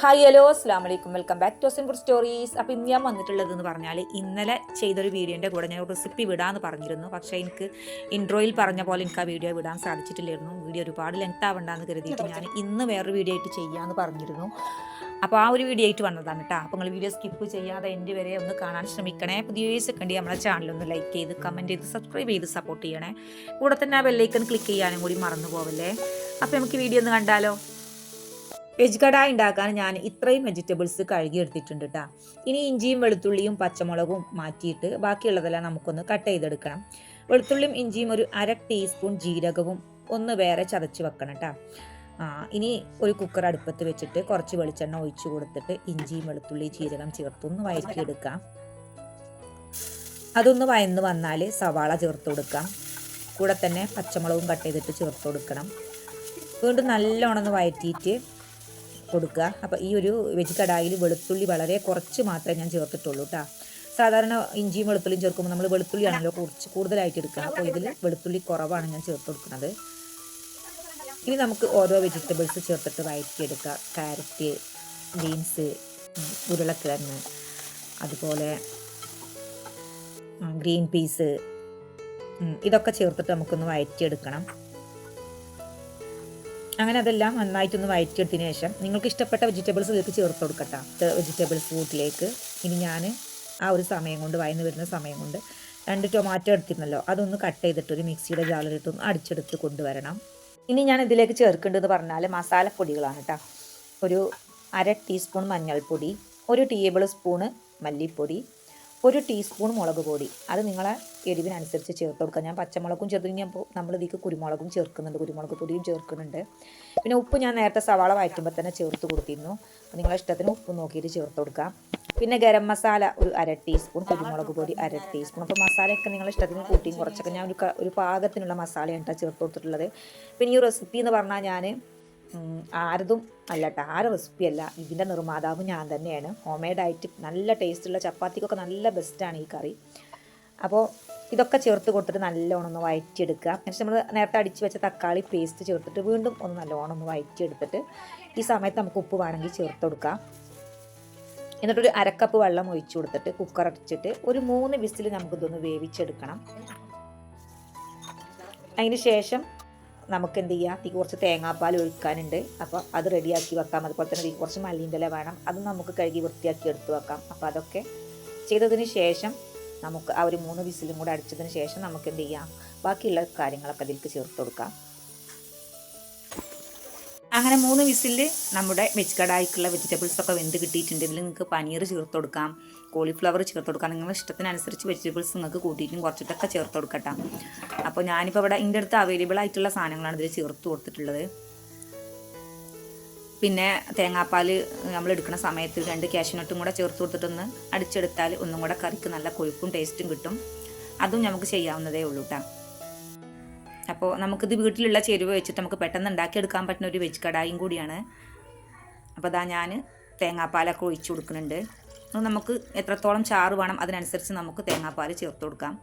Hi hello അസ്ലാം വലൈക്കും welcome back to സിംപുർ സ്റ്റോറീസ് അപ്പോൾ ഇന്ന് ഞാൻ വന്നിട്ടുള്ളതെന്ന് പറഞ്ഞാൽ ഇന്നലെ ചെയ്തൊരു വീഡിയോന്റെ കൂടെ ഞാൻ റെസിപ്പി വിടാമെന്ന് പറഞ്ഞിരുന്നു. പക്ഷേ എനിക്ക് ഇൻട്രോയിൽ പറഞ്ഞ പോലെ എനിക്ക് ആ വീഡിയോ വിടാൻ സാധിച്ചിട്ടില്ലായിരുന്നു. വീഡിയോ ഒരുപാട് ലെങ്ത് ആവണ്ടെന്ന് കരുതിയിട്ട് ഞാൻ ഇന്ന് വേറൊരു വീഡിയോ ആയിട്ട് ചെയ്യാമെന്ന് പറഞ്ഞിരുന്നു. അപ്പോൾ ആ ഒരു വീഡിയോ ആയിട്ട് വന്നതാണ് കേട്ടോ അപ്പോൾ നിങ്ങൾ വീഡിയോ സ്കിപ്പ് ചെയ്യാതെ എന്റെ വരെ ഒന്ന് കാണാൻ ശ്രമിക്കണേ. പുതിയ വീഡിയോസ് കണ്ടി നമ്മുടെ ഒന്ന് ലൈക്ക് ചെയ്ത് കമന്റ് ചെയ്ത് സബ്സ്ക്രൈബ് ചെയ്ത് സപ്പോർട്ട് ചെയ്യണേ. കൂടെ തന്നെ ആ ബെല്ലൈക്കൺ ക്ലിക്ക് ചെയ്യാനും കൂടി മറന്നു പോവല്ലേ. അപ്പോൾ നമുക്ക് വീഡിയോ ഒന്ന് കണ്ടാലോ? വെജ് കടായി ഉണ്ടാക്കാൻ ഞാൻ ഇത്രയും വെജിറ്റബിൾസ് കഴുകി എടുത്തിട്ടുണ്ട് കേട്ടോ ഇനി ഇഞ്ചിയും വെളുത്തുള്ളിയും പച്ചമുളകും മാറ്റിയിട്ട് ബാക്കിയുള്ളതെല്ലാം നമുക്കൊന്ന് കട്ട് ചെയ്തെടുക്കണം. വെളുത്തുള്ളിയും ഇഞ്ചിയും ഒരു അര ടീസ്പൂൺ ജീരകവും ഒന്ന് വേറെ ചതച്ച് വെക്കണം കേട്ടോ ആ ഇനി ഒരു കുക്കർ അടുപ്പത്ത് വെച്ചിട്ട് കുറച്ച് വെളിച്ചെണ്ണ ഒഴിച്ചു കൊടുത്തിട്ട് ഇഞ്ചിയും വെളുത്തുള്ളി ജീരകം ചേർത്തൊന്ന് വഴറ്റിയെടുക്കാം അതൊന്ന് വയന്ന് വന്നാൽ സവാള ചേർത്ത് കൊടുക്കാം. കൂടെ തന്നെ പച്ചമുളകും കട്ട് ചെയ്തിട്ട് ചേർത്ത് കൊടുക്കണം. വീണ്ടും നല്ലോണം ഒന്ന് വഴറ്റിയിട്ട് കൊടുക്കുക. അപ്പോൾ ഈ ഒരു വെജ് കടായിൽ വെളുത്തുള്ളി വളരെ കുറച്ച് മാത്രമേ ഞാൻ ചേർത്തിട്ടുള്ളൂ കേട്ടോ സാധാരണ ഇഞ്ചിയും വെളുത്തുള്ളിയും ചേർക്കുമ്പോൾ നമ്മൾ വെളുത്തുള്ളിയാണല്ലോ കുറച്ച് കൂടുതലായിട്ട് എടുക്കുക അപ്പോൾ ഇതിൽ വെളുത്തുള്ളി കുറവാണ് ഞാൻ ചേർത്ത് കൊടുക്കുന്നത്. ഇനി നമുക്ക് ഓരോ വെജിറ്റബിൾസ് ചേർത്തിട്ട് വഴറ്റിയെടുക്കുക ക്യാരറ്റ് ബീൻസ് ഉരുളക്കിഴങ്ങ് അതുപോലെ ഗ്രീൻ പീസ് ഇതൊക്കെ ചേർത്തിട്ട് നമുക്കൊന്ന് വഴറ്റിയെടുക്കണം അങ്ങനെ അതെല്ലാം നന്നായിട്ടൊന്ന് വഴറ്റിയെടുത്തതിന് ശേഷം നിങ്ങൾക്ക് ഇഷ്ടപ്പെട്ട വെജിറ്റബിൾസ് ഇതിലേക്ക് ചേർത്ത് കൊടുക്കട്ടോ. വെജിറ്റബിൾസ് കൂട്ടിലേക്ക് ഇനി ഞാൻ ആ ഒരു സമയം കൊണ്ട് വയന്ന് വരുന്ന സമയം കൊണ്ട് രണ്ട് ടൊമാറ്റോ എടുത്തിരുന്നല്ലോ അതൊന്ന് കട്ട് ചെയ്തിട്ട് ഒരു മിക്സിയുടെ ജാലറിട്ടൊന്ന് അടിച്ചെടുത്ത് കൊണ്ടുവരണം. ഇനി ഞാൻ ഇതിലേക്ക് ചേർക്കേണ്ടതെന്ന് പറഞ്ഞാൽ മസാലപ്പൊടികളാണ് കേട്ടോ ഒരു അര ടീസ്പൂൺ മഞ്ഞൾപ്പൊടി ഒരു ടേബിൾ സ്പൂണ് മല്ലിപ്പൊടി ഒരു ടീസ്പൂൺ മുളക് പൊടി. അത് നിങ്ങളെ എരിവിനനുസരിച്ച് ചേർത്ത് കൊടുക്കുക ഞാൻ പച്ചമുളകും ചേർത്ത് ഞാൻ നമ്മൾ ഇതിക്ക് കുരുമുളകും ചേർക്കുന്നുണ്ട്. കുരുമുളക് പൊടിയും ചേർക്കുന്നുണ്ട്. പിന്നെ ഉപ്പ് ഞാൻ നേരത്തെ സവാള വഴറ്റുമ്പോൾ തന്നെ ചേർത്ത് കൊടുത്തിരുന്നു. അപ്പോൾ നിങ്ങളെ ഇഷ്ടത്തിന് ഉപ്പ് നോക്കിയിട്ട് ചേർത്ത് കൊടുക്കാം. പിന്നെ ഗരം മസാല ഒരു അര ടീസ്പൂൺ കുരുമുളക് പൊടി അര ടീസ്പൂൺ അപ്പോൾ മസാലയൊക്കെ നിങ്ങളുടെ ഇഷ്ടത്തിന് കൂട്ടിയും കുറച്ചൊക്കെ. ഞാൻ ഒരു ഒരു പാകത്തിനുള്ള മസാലയാണ് ചേർത്ത് കൊടുത്തിട്ടുള്ളത്. പിന്നെ ഈ റെസിപ്പി എന്ന് പറഞ്ഞാൽ ഞാൻ ആരതും അല്ല കേട്ടോ ആരെ റെസിപ്പി അല്ല. ഇതിന്റെ നിർമ്മാതാവ് ഞാൻ തന്നെയാണ്. ഹോം മെയ്ഡായിട്ട് നല്ല ടേസ്റ്റുള്ള ചപ്പാത്തിക്കൊക്കെ നല്ല ബെസ്റ്റാണ് ഈ കറി. അപ്പോൾ ഇതൊക്കെ ചേർത്ത് കൊടുത്തിട്ട് നല്ലോണം ഒന്ന് വഴറ്റിയെടുക്കുക എന്നിട്ട് നമ്മൾ നേരത്തെ അടിച്ച് വെച്ച തക്കാളി പേസ്റ്റ് ചേർത്തിട്ട് വീണ്ടും ഒന്ന് നല്ലോണം ഒന്ന് വഴറ്റിയെടുത്തിട്ട് ഈ സമയത്ത് നമുക്ക് ഉപ്പ് വേണമെങ്കിൽ ചേർത്ത് കൊടുക്കാം. എന്നിട്ടൊരു അരക്കപ്പ് വെള്ളം ഒഴിച്ചു കൊടുത്തിട്ട് കുക്കർ അടിച്ചിട്ട് ഒരു മൂന്ന് വിസിൽ നമുക്കിതൊന്ന് വേവിച്ചെടുക്കണം. അതിന് ശേഷം നമുക്ക് എന്ത് ചെയ്യാം തീ കുറച്ച് തേങ്ങാപ്പാൽ ഒഴിക്കാനുണ്ട്. അപ്പോൾ അത് റെഡിയാക്കി വെക്കാം. അതുപോലെ തന്നെ തീ കുറച്ച് മല്ലിന്റെ ഇല വേണം. അത് നമുക്ക് കഴുകി വൃത്തിയാക്കി എടുത്ത് വെക്കാം. അപ്പോൾ അതൊക്കെ ചെയ്തതിന് ശേഷം നമുക്ക് ആ ഒരു മൂന്ന് വിസിലും കൂടെ അടിച്ചതിന് ശേഷം നമുക്ക് എന്ത് ചെയ്യാം ബാക്കിയുള്ള കാര്യങ്ങളൊക്കെ അതിലേക്ക് ചേർത്ത് കൊടുക്കാം. അങ്ങനെ മൂന്ന് വിസിൽ നമ്മുടെ വെജ് കടായിക്കുള്ള വെജിറ്റബിൾസ് ഒക്കെ വെന്ത് കിട്ടിയിട്ടുണ്ട്. ഇതിൽ നിങ്ങൾക്ക് പനീർ ചേർത്ത് കൊടുക്കാം. കോളിഫ്ലവർ ചേർത്ത് കൊടുക്കാം. നിങ്ങളുടെ ഇഷ്ടത്തിനനുസരിച്ച് വെജിറ്റബിൾസ് നിങ്ങൾക്ക് കൂട്ടിയിട്ടും കുറച്ചിട്ടൊക്കെ ചേർത്ത് കൊടുക്കട്ടാം. അപ്പോൾ ഞാനിപ്പോൾ ഇവിടെ എന്റെ അടുത്ത് അവൈലബിൾ ആയിട്ടുള്ള സാധനങ്ങളാണ് ഇതിൽ ചേർത്ത് കൊടുത്തിട്ടുള്ളത്. പിന്നെ തേങ്ങാപ്പാൽ നമ്മൾ എടുക്കുന്ന സമയത്ത് രണ്ട് കാഷ്നട്ടും കൂടെ ചേർത്ത് കൊടുത്തിട്ടൊന്ന് അടിച്ചെടുത്താൽ ഒന്നും കൂടെ കറിക്ക് നല്ല കൊഴുപ്പും ടേസ്റ്റും കിട്ടും. അതും നമുക്ക് ചെയ്യാവുന്നതേ ഉള്ളൂ കേട്ടോ അപ്പോൾ നമുക്കിത് വീട്ടിലുള്ള ചേരുവ വെച്ചിട്ട് നമുക്ക് പെട്ടെന്ന് ഉണ്ടാക്കിയെടുക്കാൻ പറ്റുന്ന ഒരു വെജ് കടായും കൂടിയാണ്. അപ്പോൾ അതാ ഞാൻ തേങ്ങാപ്പാലൊക്കെ ഒഴിച്ചു കൊടുക്കുന്നുണ്ട്. നമുക്ക് എത്രത്തോളം ചാറ് വേണം അതിനനുസരിച്ച് നമുക്ക് തേങ്ങാപ്പാൽ ചേർത്ത് കൊടുക്കാം.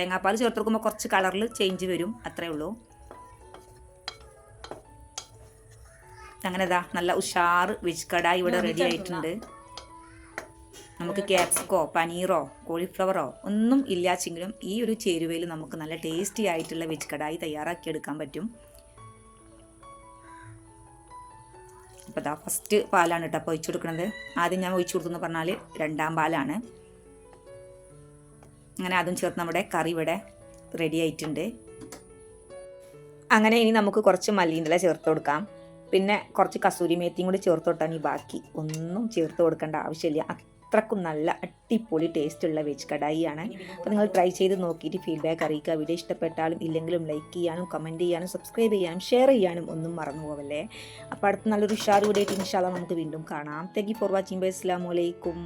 തേങ്ങാപ്പാൽ ചേർത്ത് കൊടുക്കുമ്പോൾ കുറച്ച് കളറിൽ ചേഞ്ച് വരും. അത്രേ ഉള്ളൂ. അങ്ങനെ ഇതാ നല്ല ഉഷാർ വെജ് കടായി ഇവിടെ റെഡി ആയിട്ടുണ്ട്. നമുക്ക് ക്യാപ്സിക്കോ പനീറോ കോളിഫ്ലവറോ ഒന്നും ഇല്ലാച്ചെങ്കിലും ഈ ഒരു ചേരുവയിൽ നമുക്ക് നല്ല ടേസ്റ്റി ആയിട്ടുള്ള വെജ് കടായി തയ്യാറാക്കി എടുക്കാൻ പറ്റും. അപ്പോൾ ഇതാ ഫസ്റ്റ് പാലാണ് കേട്ടോ അപ്പോൾ ഒഴിച്ചു കൊടുക്കുന്നത് ആദ്യം ഞാൻ ഒഴിച്ചു കൊടുത്തെന്ന് പറഞ്ഞാൽ രണ്ടാം പാലാണ്. അങ്ങനെ അതും ചേർത്ത് നമ്മുടെ കറി ഇവിടെ റെഡി ആയിട്ടുണ്ട്. അങ്ങനെ ഇനി നമുക്ക് കുറച്ച് മല്ലിയില ചേർത്ത് കൊടുക്കാം. പിന്നെ കുറച്ച് കസൂരി മേത്തിയും കൂടി ചേർത്ത് കൊടുത്താൽ ഈ ബാക്കി ഒന്നും ചേർത്ത് കൊടുക്കേണ്ട ആവശ്യമില്ല. അത്രക്കും നല്ല അടിപൊളി ടേസ്റ്റ് ഉള്ള വെജ് കടായിയാണ്. അപ്പോൾ നിങ്ങൾ ട്രൈ ചെയ്ത് നോക്കിയിട്ട് ഫീഡ്ബാക്ക് അറിയിക്കുക. വീഡിയോ ഇഷ്ടപ്പെട്ടാലും ഇല്ലെങ്കിലും ലൈക്ക് ചെയ്യാനും കമന്റ് ചെയ്യാനും സബ്സ്ക്രൈബ് ചെയ്യാനും ഷെയർ ചെയ്യാനും ഒന്നും മറന്നു പോവല്ലേ. അപ്പോൾ അടുത്ത നല്ലൊരു ഉഷാർ വീഡിയോ ആയിട്ട് ഇൻഷാല്ല നമുക്ക് വീണ്ടും കാണാം. Thank you for watching bye അസ്സാം വലൈക്കും